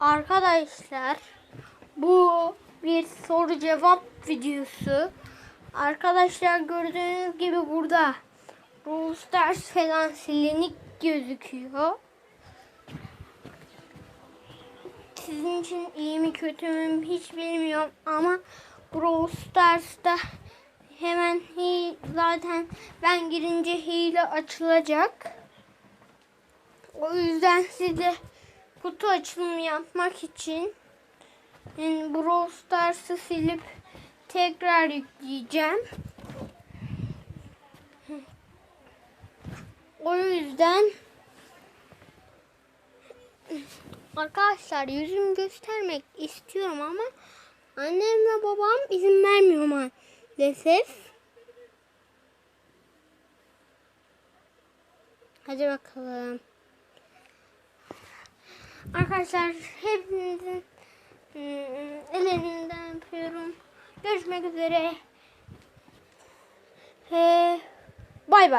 Arkadaşlar bu bir soru cevap videosu. Arkadaşlar gördüğünüz gibi burada Brawl Stars falan silinik gözüküyor. Sizin için iyi mi kötü mü hiç bilmiyorum ama Brawl Stars'ta hemen zaten ben girince hile açılacak. O yüzden size kutu açılımı yapmak için yani Brawl Stars'ı silip tekrar yükleyeceğim. O yüzden arkadaşlar yüzümü göstermek istiyorum ama annem ve babam izin vermiyor maalesef. Hadi bakalım. Arkadaşlar hepinizin ım, ellerinden öpüyorum. Görüşmek üzere.